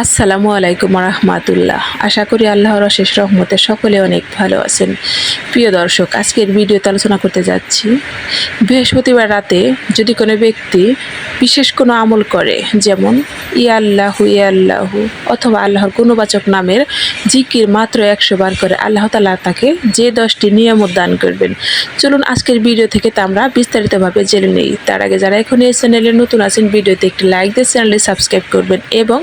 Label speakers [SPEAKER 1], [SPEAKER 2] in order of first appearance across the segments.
[SPEAKER 1] আসসালামু আলাইকুম রহমাতুল্লাহ। আশা করি আল্লাহর অশেষ রহমতে সকলে অনেক ভালো আছেন। প্রিয় দর্শক, আজকের ভিডিওতে আলোচনা করতে যাচ্ছি। বৃহস্পতিবার রাতে যদি কোনো ব্যক্তি বিশেষ কোনো আমল করে, যেমন ইয়া আল্লাহু, ই আল্লাহু, অথবা আল্লাহর গুণবাচক নামের জিকির মাত্র একশো বার করে আল্লাহ তালা তাকে যে দশটি নিয়ামত দান করবেন। চলুন আজকের ভিডিও থেকে তা আমরা বিস্তারিতভাবে জেনে নেই। তার আগে যারা এখন এই চ্যানেলে নতুন আছেন, ভিডিওতে একটি লাইক দিয়ে চ্যানেলে সাবস্ক্রাইব করবেন এবং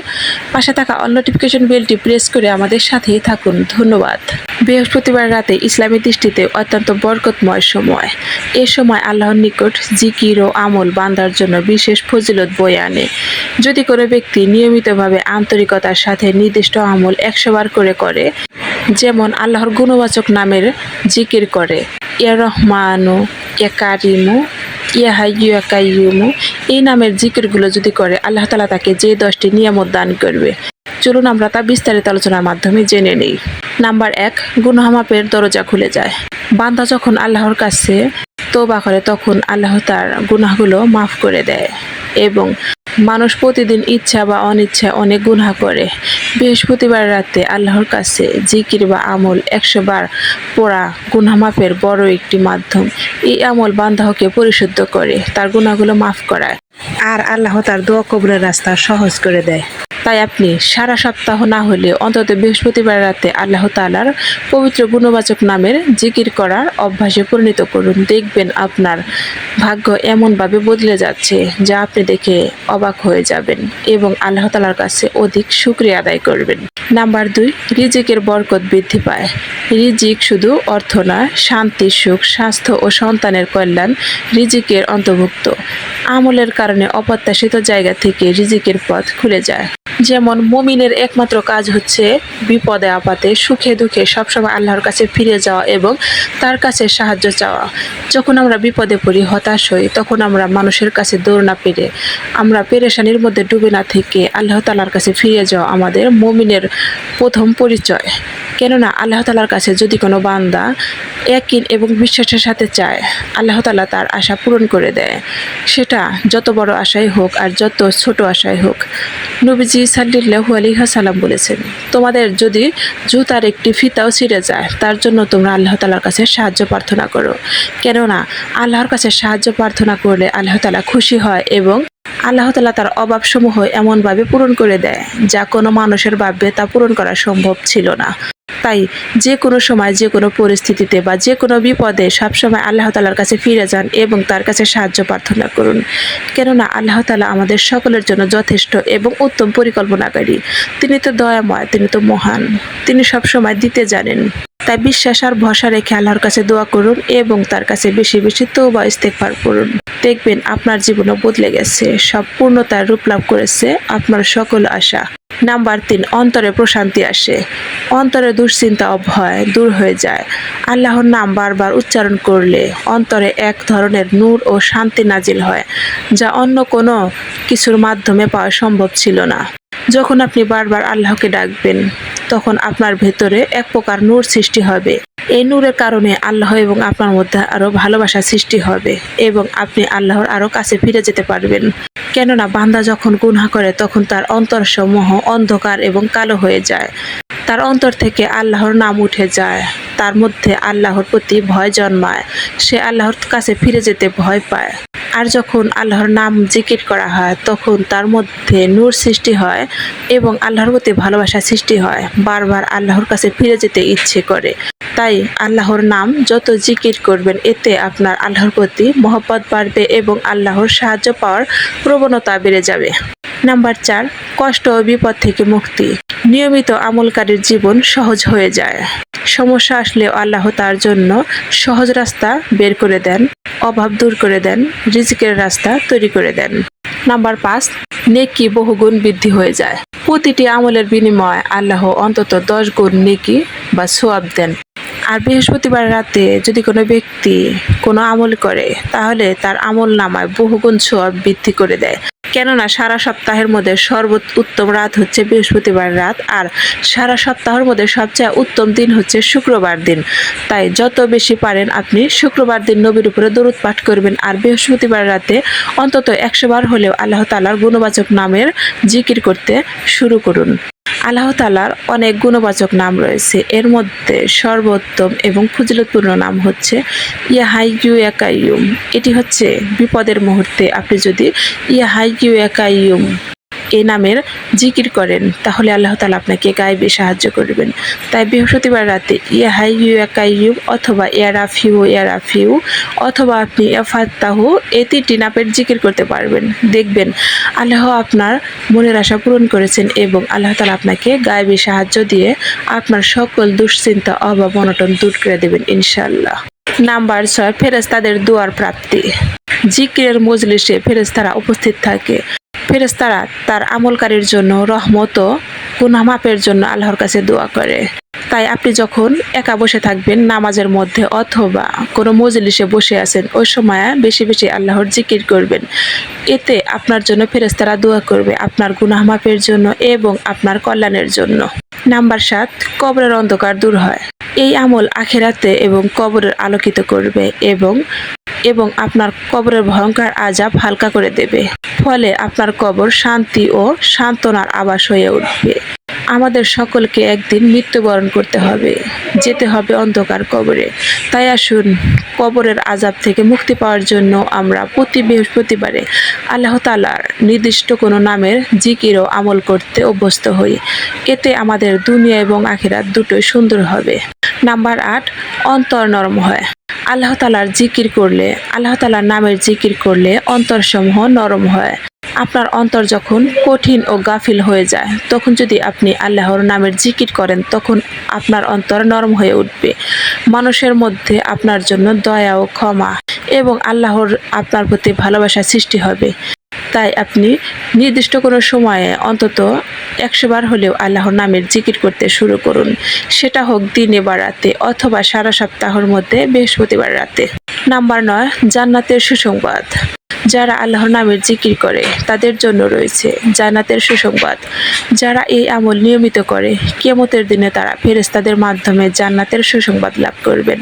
[SPEAKER 1] পাশে থাকা অল নোটিফিকেশন বেলটি প্রেস করে আমাদের সাথেই থাকুন। ধন্যবাদ। বৃহস্পতিবার রাতে ইসলামী দৃষ্টিতে অত্যন্ত বরকতময় সময়। এ সময় আল্লাহর নিকট জিকির ও আমল বান্দার জন্য বিশেষ ফজিলত বয়ে আনে। যদি কোনো ব্যক্তি নিয়মিতভাবে আন্তরিকতার সাথে নির্দিষ্ট আমল একশোবার করে করে, যেমন আল্লাহর গুণবাচক নামের জিকির করে ইয়া রহমানু ইয়া কারিমু ইয়া হাইয়ু ইয়া কাইয়ুমু। এই নামের জিকিরগুলো যদি করে, আল্লাহ তালা তাকে যে দশটি নিয়ামত দান করবে। চলুন আমরা তা বিস্তারিত আলোচনার মাধ্যমে জেনে নিই। নাম্বার এক, গুনহামাপের দরজা খুলে যায়। বান্দা যখন আল্লাহর কাছে তোবা করে, তখন আল্লাহ তার গুনাহগুলো মাফ করে দেয় এবং মানুষ প্রতিদিন ইচ্ছা বা অনিচ্ছা অনেক গুণা করে। বৃহস্পতিবার রাতে আল্লাহর কাছে জিকির বা আমল একশো বার পড়া গুনাহ মাফের বড় একটি মাধ্যম। এই আমল বান্দাহকে পরিশুদ্ধ করে, তার গুণাগুলো মাফ করায়। আর আল্লাহ তার দোয়া কবুলের রাস্তা সহজ করে দেয়। তাই আপনি সারা সপ্তাহ না হলে অন্তত বৃহস্পতিবার রাতে আল্লাহ তালার পবিত্র গুণবাচক নামের জিকির করার অভ্যাসে পরিণত করুন। দেখবেন আপনার ভাগ্য এমনভাবে বদলে যাচ্ছে যা আপনি দেখে অবাক হয়ে যাবেন এবং আল্লাহ তালার কাছে অধিক শুক্রিয়া আদায় করবেন। নাম্বার দুই, রিজিকের বরকত বৃদ্ধি পায়। রিজিক শুধু অর্থ না, শান্তি, সুখ, স্বাস্থ্য ও সন্তানের কল্যাণ রিজিকের অন্তর্ভুক্ত। আমলের কারণে অপ্রত্যাশিত জায়গা থেকে রিজিকের পথ খুলে যায়। যেমন মমিনের একমাত্র কাজ হচ্ছে বিপদে আপাতে সুখে, দুঃখে সবসময় আল্লাহর কাছে ফিরে যাওয়া এবং তার কাছে সাহায্য চাওয়া। যখন আমরা বিপদে পড়ি, হতাশ হই, তখন আমরা মানুষের কাছে দৌড় না পেরে, আমরা পেরেশানির মধ্যে ডুবে না থেকে আল্লাহ তালার কাছে ফিরে যাওয়া আমাদের মমিনের প্রথম পরিচয়। কেননা আল্লাহ তালার কাছে যদি কোনো বান্দা একিন এবং বিশ্বাসের সাথে চায়, আল্লাহ তালা তার আশা পূরণ করে দেয়। সেটা যত বড় আশাই হোক আর যত ছোট আশাই হোক, নবীজি সাল্লাহু আলী সাল্লাম বলেছেন, তোমাদের যদি জুতার একটি ফিতাও ছিঁড়ে যায়, তার জন্য তোমরা আল্লাহ তালার কাছে সাহায্য প্রার্থনা করো। কেননা আল্লাহর কাছে সাহায্য প্রার্থনা করলে আল্লাহ তালা খুশি হয় এবং আল্লাহ তালা তার অভাবসমূহ এমনভাবে পূরণ করে দেয়, যা কোনো মানুষের ভাববে তা পূরণ করা সম্ভব ছিল না। তাই যে কোনো সময়, যে কোনো পরিস্থিতিতে বা যে কোনো বিপদে সবসময় আল্লাহ তালার কাছে ফিরে যান এবং তার কাছে সাহায্য প্রার্থনা করুন। কেননা আল্লাহ তালা আমাদের সকলের জন্য যথেষ্ট এবং উত্তম পরিকল্পনাকারী। তিনি তো দয়াময়, তিনি তো মহান। তিনি সবসময় দিতে জানেন। তাই বিশ্বাস আর ভরসা রেখে আল্লাহর কাছে দোয়া করুন এবং তার কাছে বেশি বেশি তৌবা ইস্তেকবার করুন। দেখবেন আপনার জীবনও বদলে গেছে, সব পূর্ণতার রূপ লাভ করেছে আপনার সকল আশা। নাম্বার তিন, অন্তরে প্রশান্তি আসে। অন্তরে দুশ্চিন্তা, অভয় দূর হয়ে যায়। আল্লাহর নাম বারবার উচ্চারণ করলে অন্তরে এক ধরনের নূর ও শান্তি নাজিল হয়, যা অন্য কোনো কিছুর মাধ্যমে পাওয়া সম্ভব ছিল না। যখন আপনি বারবার আল্লাহকে ডাকবেন তখন আপনার ভেতরে এক প্রকার নূর সৃষ্টি হবে। এই নূরের কারণে আল্লাহ এবং আপনার মধ্যে আরও ভালোবাসা সৃষ্টি হবে এবং আপনি আল্লাহর আরও কাছে ফিরে যেতে পারবেন। কেননা বান্দা যখন গুনহা করে, তখন তার অন্তরসমূহ অন্ধকার এবং কালো হয়ে যায়। তার অন্তর থেকে আল্লাহর নাম উঠে যায়। তার মধ্যে আল্লাহর প্রতি ভয় জন্মায়। সে আল্লাহর কাছে ফিরে যেতে ভয় পায়। আর যখন আল্লাহর নাম জিকির করা হয়, তখন তার মধ্যে নূর সৃষ্টি হয় এবং আল্লাহর প্রতি ভালোবাসা সৃষ্টি হয়। বারবার আল্লাহর কাছে ফিরে যেতে ইচ্ছে করে। তাই আল্লাহর নাম যত জিকির করবেন, এতে আপনার আল্লাহর প্রতি মহব্বত বাড়বে এবং আল্লাহর সাহায্য পাওয়ার প্রবণতা বেড়ে যাবে। নাম্বার চার, কষ্ট ও বিপদ থেকে মুক্তি। নিয়মিত আমলকারীর জীবন সহজ হয়ে যায়। সমস্যা আসলে আল্লাহ তার জন্য সহজ রাস্তা বের করে দেন, অভাব দূর করে দেন, রিজিকের রাস্তা তৈরি করে দেন। নাম্বার পাঁচ, নেকি বহুগুণ বৃদ্ধি হয়ে যায়। প্রতিটি আমলের বিনিময়ে আল্লাহ অন্তত দশ গুণ নেকি বা সোয়াব দেন। আর বৃহস্পতিবার রাতে যদি কোনো ব্যক্তি কোনো আমল করে, তাহলে তার আমল নামায় বহুগুণ সোয়াব বৃদ্ধি করে দেয়। কেননা সারা সপ্তাহের মধ্যে সর্বোচ্চ উত্তম রাত হচ্ছে বৃহস্পতিবার রাত, আর সারা সপ্তাহের মধ্যে সবচেয়ে উত্তম দিন হচ্ছে শুক্রবার দিন। তাই যত বেশি পারেন আপনি শুক্রবার দিন নবীর উপরে দরুদ পাঠ করবেন, আর বৃহস্পতিবার রাতে অন্তত একশো বার হলেও আল্লাহ তালার গুণবাচক নামের জিকির করতে শুরু করুন। আল্লাহ তালার অনেক গুণবাচক নাম রয়েছে। এর মধ্যে সর্বোত্তম এবং ফজিলতপূর্ণ নাম হচ্ছে ইয়া কিউ একাইয়ুম এটি হচ্ছে বিপদের মুহূর্তে। আপনি যদি ইয়া কিউ একাইয়ুম এই নামের জিকির করেন, তাহলে আল্লাহ তালা আপনাকে গায়েবে সাহায্য করবেন। তাই বৃহস্পতিবার রাতে, ইয়া হাইয়ু একাইয়ুম অথবা ইয়া রাফিউ ইয়া রাফিউ অথবা আপনি ইয়া এই তিনটি নামের জিকির করতে পারবেন। দেখবেন আল্লাহ আপনার মনের আশা পূরণ করেছেন এবং আল্লাহ তালা আপনাকে গায়েবী সাহায্য দিয়ে আপনার সকল দুশ্চিন্তা, অভাব, অনটন দূর করে দেবেন ইনশাল্লাহ নাম্বার ছয় ফেরেস্তাদের দুয়ার প্রাপ্তি। জিকিরের মজলিসে ফেরেস্তারা উপস্থিত থাকে। ফেরেস্তারা তার আমলকারীর জন্য রহমত ও গুনাহ মাপের জন্য আল্লাহর কাছে দোয়া করে। তাই আপনি যখন একা বসে থাকবেন নামাজের মধ্যে অথবা কোনো মজলিসে বসে আছেন, ওই সময় বেশি বেশি আল্লাহর জিকির করবেন। এতে আপনার জন্য ফেরেস্তারা দোয়া করবে আপনার গুনাহ মাপের জন্য এবং আপনার কল্যাণের জন্য। নাম্বার সাত, কবরের অন্ধকার দূর হয়। এই আমল আখেরাতে এবং কবরের আলোকিত করবে এবং এবং আপনার কবরের ভয়ঙ্কর আজাব হালকা করে দেবে। ফলে আপনার কবর শান্তি ও সান্ত্বনার আবাস হয়ে উঠবে। আমাদের সকলকে একদিন মৃত্যুবরণ করতে হবে। যেতে হবে অন্ধকার কবরে। তাই আসুন, কবরের আজাব থেকে মুক্তি পাওয়ার জন্য আমরা প্রতি বৃহস্পতিবারে আল্লাহ তালার নির্দিষ্ট কোনো নামের জিকির ও আমল করতে অভ্যস্ত হই। এতে আমাদের দুনিয়া এবং আখিরাত দুটোই সুন্দর হবে। নাম্বার আট, অন্তর নরম হয়। আল্লাহ তালার জিকির করলে, আল্লাহ তালার নামের জিকির করলে অন্তরসমূহ নরম হয়। আপনার অন্তর যখন কঠিন ও গাফিল হয়ে যায়, তখন যদি আপনি আল্লাহর নামের জিকির করেন, তখন আপনার অন্তর নরম হয়ে উঠবে। মানুষের মধ্যে আপনার জন্য দয়া ও ক্ষমা এবং আল্লাহর আপনার প্রতি ভালোবাসা সৃষ্টি হবে। তাই আপনি নির্দিষ্ট কোনো সময়ে অন্তত একশো বার হলেও আল্লাহর নামের জিকির করতে শুরু করুন। সেটা হোক দিনে বা রাতে অথবা সারা সপ্তাহের মধ্যে বৃহস্পতিবার রাতে। নাম্বার নয়, জান্নাতের সুসংবাদ। যারা আল্লাহর নামের জিকির করে, তাদের জন্য রয়েছে জান্নাতের সুসংবাদ। যারা এই আমল নিয়মিত করে, কিয়ামতের দিনে তারা ফেরেস্তাদের মাধ্যমে জান্নাতের সুসংবাদ লাভ করবেন।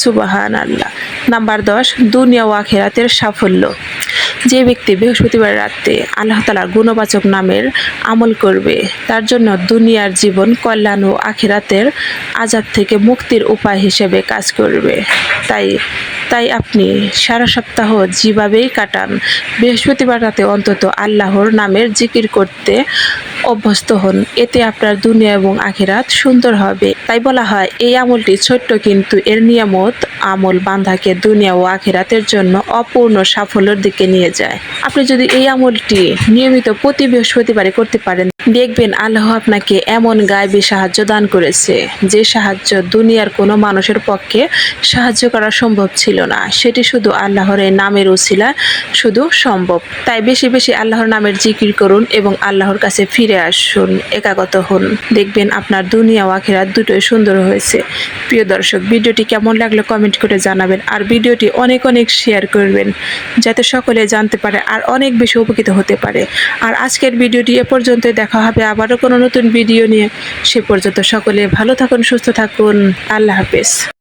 [SPEAKER 1] সুবাহান আল্লাহ নাম্বার দশ, দুনিয়া ও আখেরাতের সাফল্য। যে ব্যক্তি বৃহস্পতিবার রাতে আল্লাহ তালার গুণবাচক নামের আমল করবে, তার জন্য দুনিয়ার জীবন কল্যাণ ও আখেরাতের আজাদ থেকে মুক্তির উপায় হিসেবে কাজ করবে। তাই তাই আপনি সারা সপ্তাহ যেভাবেই কাটান বৃহস্পতিবার রাতে অন্তত আল্লাহর নামের জিকির করতে অভ্যস্ত হন। এতে আপনার দুনিয়া এবং আখিরাত সুন্দর হবে। তাই বলা হয়, এই আমলটি ছোট্ট কিন্তু এর নিয়ামত আমল বান্ধাকে দুনিয়া ও আখিরাতের জন্য অপূর্ণ সাফল্যের দিকে নিয়ে যায়। আপনি যদি এই আমলটি নিয়মিত প্রতি বৃহস্পতিবারে করতে পারেন, দেখবেন আল্লাহ আপনাকে এমন গায়েবী সাহায্য দান করেছে, যে সাহায্য দুনিয়ার কোনো মানুষের পক্ষে সাহায্য করা সম্ভব ছিল না। সেটি শুধু আল্লাহর নামের উছিলা শুধু সম্ভব। তাই বেশি বেশি আল্লাহর নামের জিকির করুন এবং আল্লাহর কাছে ফিরে আসুন, একাগত হন। দেখবেন আপনার দুনিয়া ও আখেরাত দুটোই সুন্দর হয়েছে। প্রিয় দর্শক, ভিডিওটি কেমন লাগল কমেন্ট করে জানাবেন আর ভিডিওটি অনেক অনেক শেয়ার করবেন, যাতে সকলে জানতে পারে আর অনেক বেশি উপকৃত হতে পারে। আর আজকের ভিডিওটি এ পর্যন্ত দেখা হবে আবারও কোনো নতুন ভিডিও নিয়ে। সে পর্যন্ত সকলে ভালো থাকুন, সুস্থ থাকুন। আল্লাহ হাফেজ।